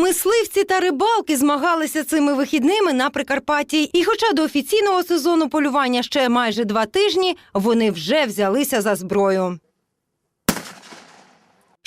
Мисливці та рибалки змагалися цими вихідними на Прикарпатті. І хоча до офіційного сезону полювання ще майже два тижні, вони вже взялися за зброю.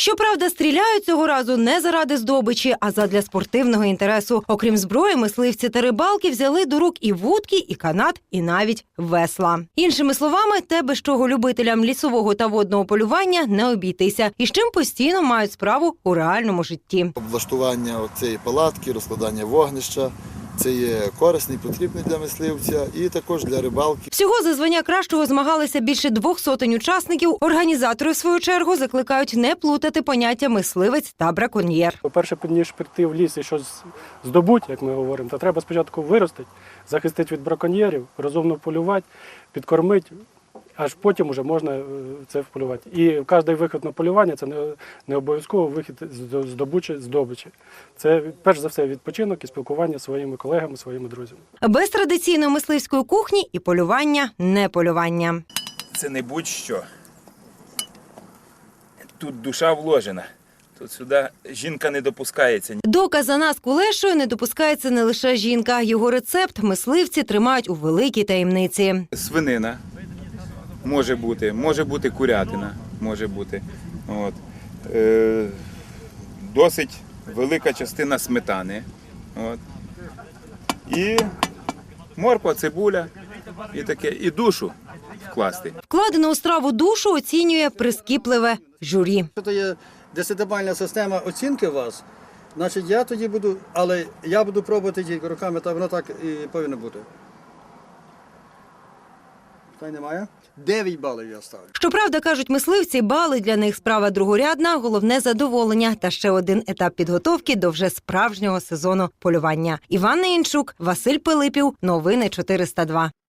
Щоправда, стріляють цього разу не заради здобичі, а задля спортивного інтересу. Окрім зброї, мисливці та рибалки взяли до рук і вудки, і канат, і навіть весла. Іншими словами, те, без чого любителям лісового та водного полювання не обійтися, і з чим постійно мають справу у реальному житті. Облаштування цієї палатки, розкладання вогнища. Це є корисний, потрібний для мисливця і також для рибалки. Всього за звання кращого змагалися більше двох сотень учасників. Організатори, в свою чергу, закликають не плутати поняття мисливець та браконьєр. По-перше, ніж прийти в ліс і щось здобути, як ми говоримо, то треба спочатку виростити, захистити від браконьєрів, розумно полювати, підкормити, аж потім вже можна е, це вполювати. І кожен вихід на полювання це не, не обов'язково вихід з здобучі, здобичі. Це перш за все відпочинок і спілкування зі своїми колегами, своїми друзями. Без традиційної мисливської кухні і полювання не полювання. це не будь-що. Тут душа вложена. Тут сюди жінка не допускається. До казана з кулешою не допускається не лише жінка. Його рецепт мисливці тримають у великій таємниці. Свинина може бути, може бути курятина, може бути. От. Е, досить велика частина сметани. От. І морква, цибуля, і таке, і душу вкласти. Вкладену у страву душу оцінює прискіпливе журі. То є десятибальна система оцінки вас, значить я тоді буду, але я буду пробувати тільки руками, та воно так і повинно бути. Питань немає? Дев'ять балів я ставлю. Щоправда, кажуть мисливці, бали для них справа другорядна, головне задоволення та ще один етап підготовки до вже справжнього сезону полювання. Іван Інчук, Василь Пилипів, новини 402.